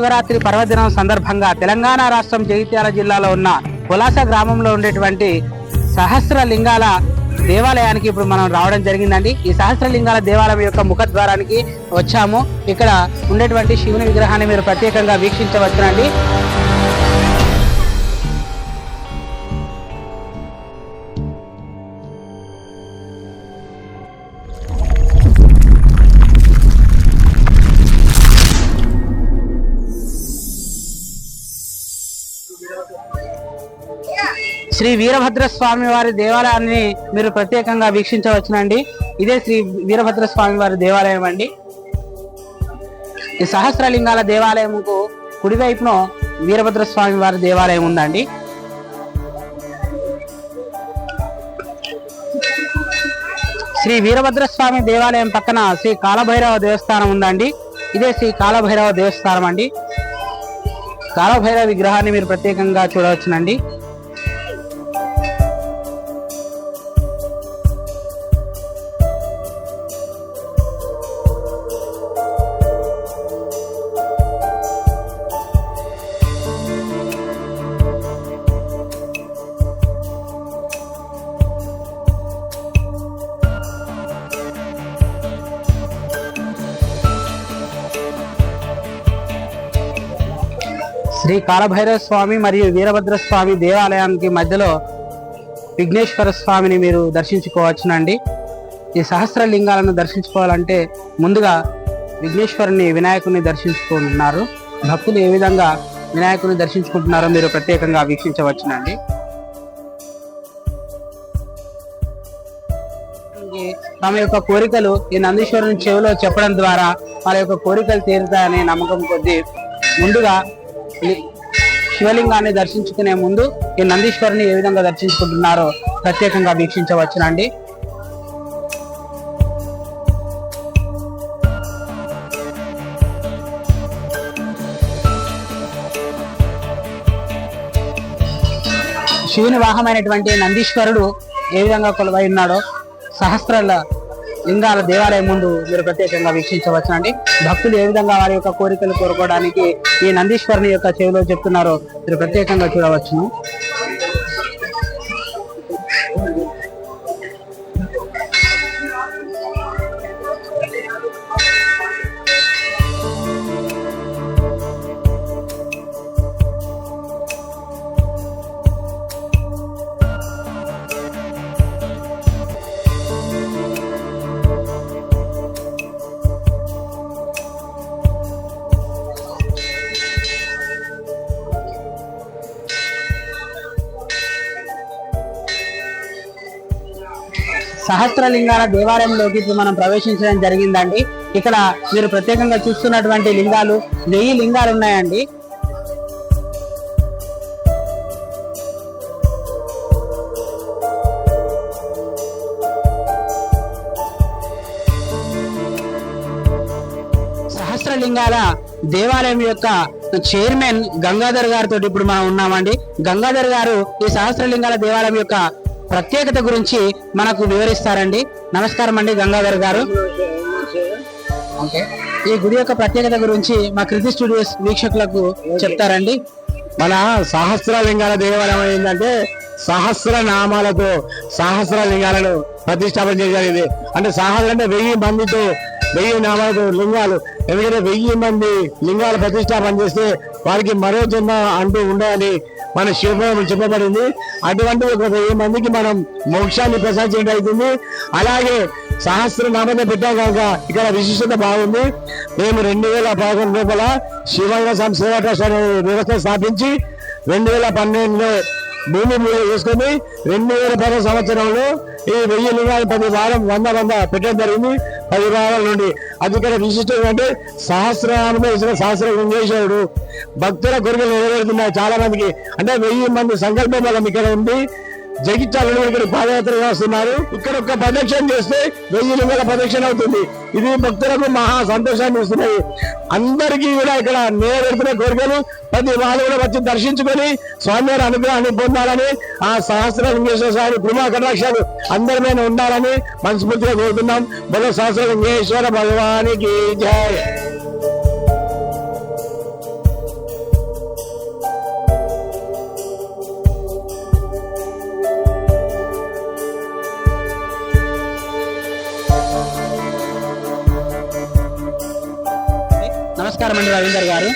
మహాశివరాత్రి పర్వదినం సందర్భంగా తెలంగాణ రాష్ట్రం జగిత్యాల జిల్లాలో ఉన్న పులాస గ్రామంలో ఉండేటువంటి సహస్ర లింగాల దేవాలయానికి ఇప్పుడు మనం రావడం జరిగిందండి. ఈ సహస్రలింగాల దేవాలయం యొక్క ముఖద్వారానికి వచ్చాము. ఇక్కడ ఉండేటువంటి శివుని విగ్రహాన్ని మీరు ప్రత్యేకంగా వీక్షించవచ్చునండి. శ్రీ వీరభద్ర స్వామి వారి దేవాలయాన్ని మీరు ప్రత్యేకంగా వీక్షించవచ్చునండి. ఇదే శ్రీ వీరభద్ర స్వామి వారి దేవాలయం అండి. ఈ సహస్రలింగాల దేవాలయంకు కుడివైపున వీరభద్ర స్వామి వారి దేవాలయం ఉందండి. శ్రీ వీరభద్ర స్వామి దేవాలయం పక్కన శ్రీ కాలభైరవ దేవస్థానం ఉందండి. ఇదే శ్రీ కాలభైరవ దేవస్థానం అండి. కాలభైరవ విగ్రహాన్ని మీరు ప్రత్యేకంగా చూడవచ్చునండి. శ్రీ కాలభైరవ స్వామి మరియు వీరభద్ర స్వామి దేవాలయానికి మధ్యలో విఘ్నేశ్వర స్వామిని మీరు దర్శించుకోవచ్చునండి. ఈ సహస్రలింగాలను దర్శించుకోవాలంటే ముందుగా విఘ్నేశ్వరుని వినాయకుని దర్శించుకుంటున్నారు భక్తులు ఏ విధంగా వినాయకుని దర్శించుకుంటున్నారో మీరు ప్రత్యేకంగా వీక్షించవచ్చునండి. తమ యొక్క కోరికలు ఈ నందీశ్వరుని చెవిలో చెప్పడం ద్వారా వాళ్ళ యొక్క కోరికలు తీరుతాయనే నమ్మకం కొద్దీ ముందుగా శివలింగాన్ని దర్శించుకునే ముందు ఈ నందీశ్వరుని ఏ విధంగా దర్శించుకుంటున్నారో ప్రత్యేకంగా వీక్షించవచ్చునండి. శివుని వాహమైనటువంటి నందీశ్వరుడు ఏ విధంగా కొలువై ఉన్నాడో సహస్రాల లింగాల దేవాలయం ముందు మీరు ప్రత్యేకంగా వీక్షించవచ్చునండి భక్తులు ఏ విధంగా వారి యొక్క కోరికలు కోరుకోవడానికి ఈ నందీశ్వరుని యొక్క చెవిలో చెప్తున్నారో మీరు ప్రత్యేకంగా చూడవచ్చును. సహస్రలింగాల దేవాలయంలోకి మనం ప్రవేశించడం జరిగిందండి. ఇక్కడ మీరు ప్రత్యేకంగా చూస్తున్నటువంటి లింగాలు వెయ్యి లింగాలు ఉన్నాయండి. సహస్రలింగాల దేవాలయం యొక్క చైర్మన్ గంగాధర్ గారితో ఇప్పుడు మనం ఉన్నామండి. గంగాధర్ గారు ఈ సహస్రలింగాల దేవాలయం యొక్క ప్రత్యేకత గురించి మనకు వివరిస్తారండి. నమస్కారం అండి గంగాధర్ గారు. ఈ గుడి యొక్క ప్రత్యేకత గురించి మా కృతి స్టూడియోస్ వీక్షకులకు చెప్తారండి. మన సహస్రలింగాల దేవాలయం ఏంటంటే సహస్ర నామాలతో సహస్ర లింగాలను ప్రతిష్టాపన చేయగలిగింది అంటే సహస్ర అంటే వెయ్యి మందితో వెయ్యి నామాలతో లింగాలు. ఎందుకంటే వెయ్యి మంది లింగాలు ప్రతిష్టాపన చేస్తే వారికి మరో జన్మ అంటూ ఉండాలని మన శివపురం చెప్పబడింది. అటువంటి ఒక వెయ్యి మందికి మనం మోక్షాన్ని ప్రసాదించడం అవుతుంది. అలాగే సహస్ర నామం పెట్టాం కనుక ఇక్కడ విశిష్టత బాగుంది. మేము రెండు వేల పదకొండు లోపల శివంగ సేవా ట్రస్ట్ అనే వ్యవస్థ స్థాపించి రెండు వేల పన్నెండులో భూమి మీద చేసుకొని రెండు వేల పదో సంవత్సరంలో ఈ వెయ్యి లింగాలు పది వారం వంద వంద పెట్టడం జరిగింది. పది నుండి. అది విశిష్టం అంటే సహస్రనామమే ఇచ్చిన సహస్ర లింగేశ్వరుడు భక్తుల కోరికలు నెరవేరుతున్నాయి చాలా మందికి అంటే వెయ్యి మంది సంకల్పం బలం ఇక్కడ ఉంది? జగించాలని ఇక్కడ పాదయాత్ర చేస్తున్నారు. ఇక్కడ ఒక ప్రదక్షిణ చేస్తే వెయ్యి లింగాల ప్రదక్షిణ అవుతుంది. ఇది భక్తులకు మహా సంతోషాన్ని ఇస్తున్నాయి అందరికీ కూడా ఇక్కడ నెరవేరుతున్న కోరికలు ప్రతి వాళ్ళు కూడా వచ్చి దర్శించుకొని స్వామివారి అనుగ్రహాన్ని పొందాలని ఆ సహస్ర లింగేశ్వర స్వామి కృమా కటాక్షాలు అందరి మీద ఉండాలని మనస్ఫూర్తిగా కోరుతున్నాం. బలో సహస్ర లింగేశ్వర భగవానికి జయ రవీందర్ గారు.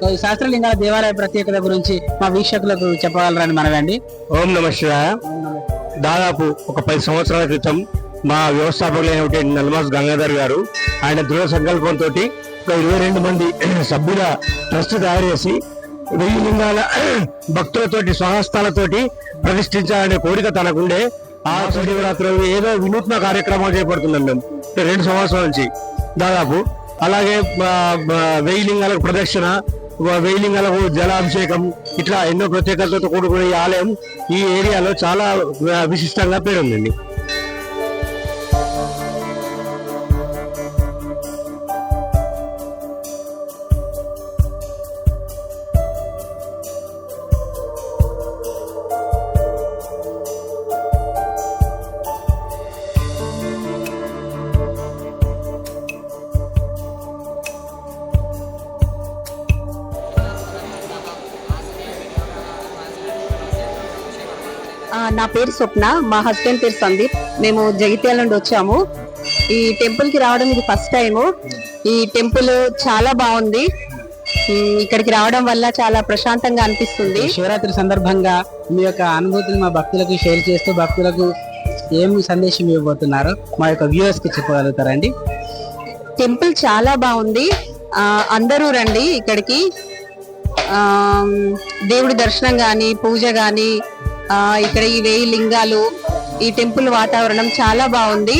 సో ఈ శాస్త్రలింగాల దేవాలయ ప్రత్యేకత గురించి మా వీక్షకులకు చెప్పగలరని మనవండి ఓం నమ శివాయ. దాదాపు ఒక పది సంవత్సరాల క్రితం మా వ్యవస్థాపకులైన నల్మాస్ గంగాధర్ గారు ఆయన దృఢ సంకల్పంతో ఒక ఇరవై రెండు మంది సభ్యుల ట్రస్ట్ తయారు చేసి వెయ్యి లింగాల భక్తులతోటి స్వహస్తాలతోటి ప్రతిష్ఠించాలనే కోరిక తనకుండే ఆ శివరాత్రులు ఏదో వినూత్న కార్యక్రమాలు చేపడుతున్నాం మేము. రెండు సంవత్సరాల నుంచి దాదాపు. అలాగే వెయ్యి లింగాలకు ప్రదక్షిణ వెయ్యి లింగాలకు జలాభిషేకం ఇట్లా ఎన్నో ప్రత్యేకతలతో కూడుకున్న ఈ ఆలయం ఈ ఏరియాలో చాలా విశిష్టంగా పేరుందండి నా పేరు స్వప్న మా హస్బెండ్ పేరు సందీప్. మేము జగిత్యాల నుండి వచ్చాము. ఈ టెంపుల్కి రావడం ఇది ఫస్ట్ టైము ఈ టెంపుల్ చాలా బాగుంది. ఇక్కడికి రావడం వల్ల చాలా ప్రశాంతంగా అనిపిస్తుంది. శివరాత్రి సందర్భంగా మీ యొక్క అనుభూతిని మా భక్తులకు షేర్ చేస్తూ భక్తులకు ఏం సందేశం ఇవ్వబోతున్నారు? మా యొక్క వ్యూవర్స్కి చెప్పగలుగుతారండి టెంపుల్ చాలా బాగుంది. అందరూ రండి ఇక్కడికి. ఆ, దేవుడి దర్శనం గాని పూజ గాని ఆ, ఇక్కడ ఈ వేయి లింగాలు ఈ టెంపుల్ వాతావరణం చాలా బాగుంది.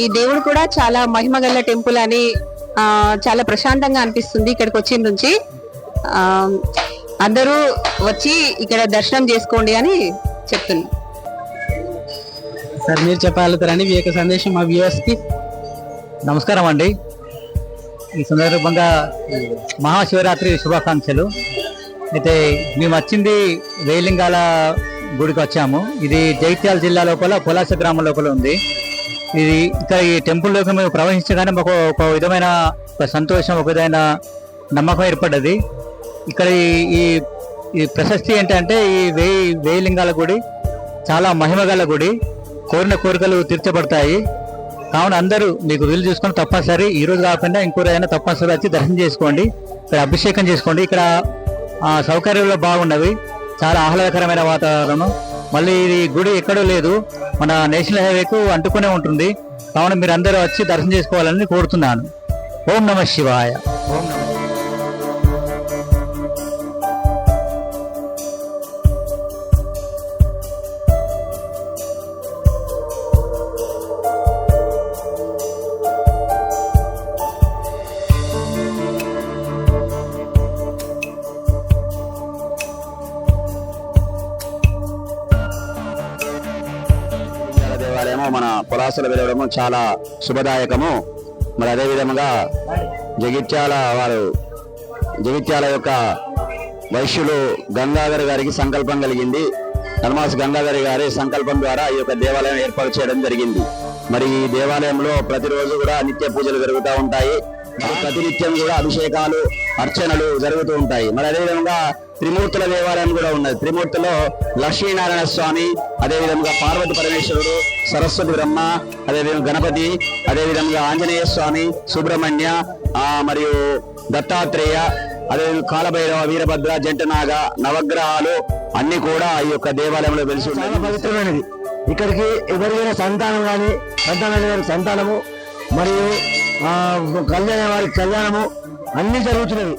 ఈ దేవుడు కూడా చాలా మహిమ గల టెంపుల్ అని చాలా ప్రశాంతంగా అనిపిస్తుంది ఇక్కడికి వచ్చిన నుంచి. అందరూ వచ్చి ఇక్కడ దర్శనం చేసుకోండి అని చెప్తున్నాను సార్ మీరు చెప్పగలుగుతారని మీ యొక్క సందేశం మా వ్యూవర్స్కి నమస్కారం అండి. ఈ సందర్భంగా మహాశివరాత్రి శుభాకాంక్షలు. అయితే మేము వచ్చింది వేలింగాల గుడికి వచ్చాము ఇది జైత్యాల జిల్లా లోపల పొలాస గ్రామం లోపల ఉంది. ఇది ఇక్కడ ఈ టెంపుల్లోకి మేము ప్రవహించగానే మాకు ఒక విధమైన ఒక సంతోషం ఒక విధమైన నమ్మకం ఏర్పడ్డది. ఇక్కడ ఈ- ఈ ప్రశస్తి ఏంటంటే ఈ వేయి వేయలింగాల గుడి చాలా మహిమగల గుడి. కోరిన కోరికలు తీర్చబడతాయి. కావున అందరూ మీకు వీలు చూసుకొని తప్పనిసరి ఈ రోజు కాకుండా ఇంకో రోజైనా తప్పనిసరి వచ్చి దర్శనం చేసుకోండి. ఇక్కడ అభిషేకం చేసుకోండి. ఇక్కడ ఆ, సౌకర్యాలు బాగున్నవి. చాలా ఆహ్లాదకరమైన వాతావరణం. మళ్ళీ ఇది గుడి ఎక్కడో లేదు. మన నేషనల్ హైవేకు అంటుకునే ఉంటుంది. కావున మీరు అందరూ వచ్చి దర్శనం చేసుకోవాలని కోరుతున్నాను. ఓం నమ శివాయ. ఓం మన వెలవడము చాలా శుభదాయకము. మరి అదే విధముగా జగిత్యాల వారు జగిత్యాల యొక్క వైశ్యులు గంగాధర్ గారికి సంకల్పం కలిగింది. నర్మాస్ గంగాధర్ గారి సంకల్పం ద్వారా ఈ యొక్క దేవాలయం ఏర్పాటు చేయడం జరిగింది. మరి ఈ దేవాలయంలో ప్రతిరోజు కూడా నిత్య పూజలు జరుగుతూ ఉంటాయి. ప్రతినిత్యం కూడా అభిషేకాలు అర్చనలు జరుగుతూ ఉంటాయి. మరి అదేవిధంగా త్రిమూర్తుల దేవాలయం కూడా ఉన్నది. త్రిమూర్తిలో లక్ష్మీనారాయణ స్వామి అదేవిధంగా పార్వతి పరమేశ్వరుడు సరస్వతి బ్రహ్మ అదేవిధంగా గణపతి అదేవిధంగా ఆంజనేయ స్వామి సుబ్రహ్మణ్య మరియు దత్తాత్రేయ అదేవిధంగా కాలభైరవ వీరభద్ర జంటనాగ నవగ్రహాలు అన్ని కూడా ఈ యొక్క దేవాలయంలో వెలిసి ఉన్నాయి. పవిత్రమైనది. ఇక్కడికి ఎవరికైనా సంతానం కానీ సంతానం సంతానము మరియు కళ్యాణ వారికి కళ్యాణము అన్ని జరుగుతున్నవి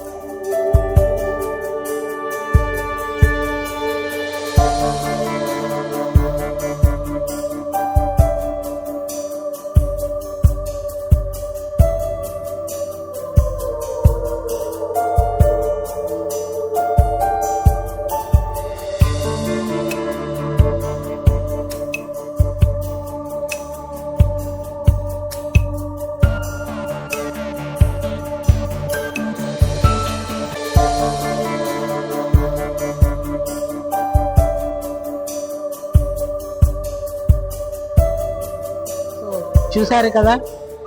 చూశారు కదా?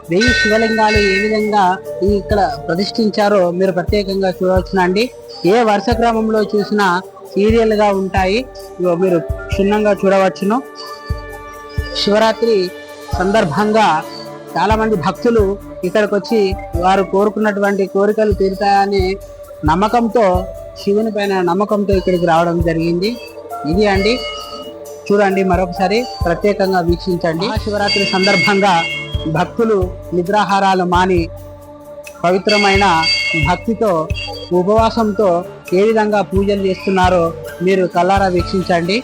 వెయ్యి శివలింగాలు ఏ విధంగా ఈ ఇక్కడ ప్రతిష్ఠించారో మీరు ప్రత్యేకంగా చూడవచ్చునండి ఏ వరుస క్రమంలో చూసినా సీరియల్గా ఉంటాయి. మీరు క్షుణ్ణంగా చూడవచ్చును. శివరాత్రి సందర్భంగా చాలామంది భక్తులు ఇక్కడికి వచ్చి వారు కోరుకున్నటువంటి కోరికలు తీరుతాయని నమ్మకంతో శివుని పైన నమ్మకంతో ఇక్కడికి రావడం జరిగింది. ఇది అండి చూడండి మరొకసారి ప్రత్యేకంగా వీక్షించండి. శివరాత్రి సందర్భంగా భక్తులు నిద్రాహారాలు మాని పవిత్రమైన భక్తితో ఉపవాసంతో ఏ విధంగా పూజలు చేస్తున్నారో మీరు కల్లారా వీక్షించండి.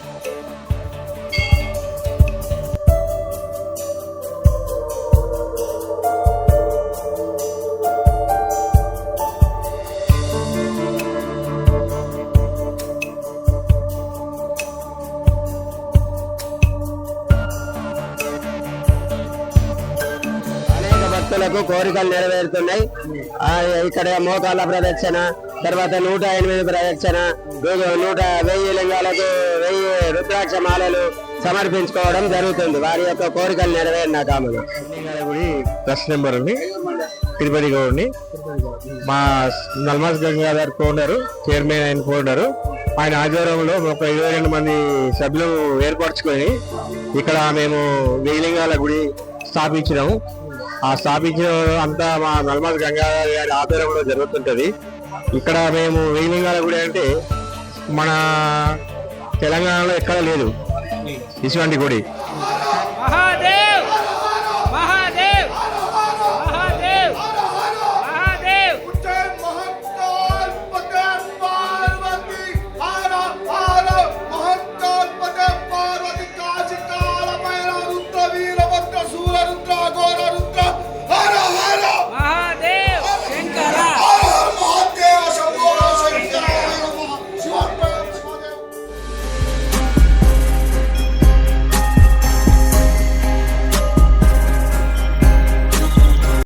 కోరికలు నెరవేరుతున్నాయి. ఇక్కడ మోకాళ్ళ ప్రదక్షిణ తర్వాత నూట ఎనిమిది ప్రదక్షిణ నూట వెయ్యి లింగాలకు వెయ్యి రుద్రాక్ష మాలలు సమర్పించుకోవడం జరుగుతుంది. వారి యొక్క కోరికలు నెరవేరిన కాములు. గుడి నెంబర్ ఉంది తిరుపతి గౌడ్ని మా నల్మాస్ గంగాధర్ ఫౌండర్ చైర్మన్ ఆయన ఫౌండర్ ఆయన ఆధ్వర్యంలో ఒక ఇరవై రెండు మంది సభ్యులు ఏర్పరచుకొని ఇక్కడ మేము వేలింగాల గుడి స్థాపించినాము. ఆ స్థాపించిన అంతా మా నల్మాస్ గంగాధర్ గారి ఆధ్వర్యంలో జరుగుతుంటది. ఇక్కడ మేము వెయ్యిలింగాల గుడి అంటే మన తెలంగాణలో ఎక్కడ లేదు. ఇటువంటి గుడి.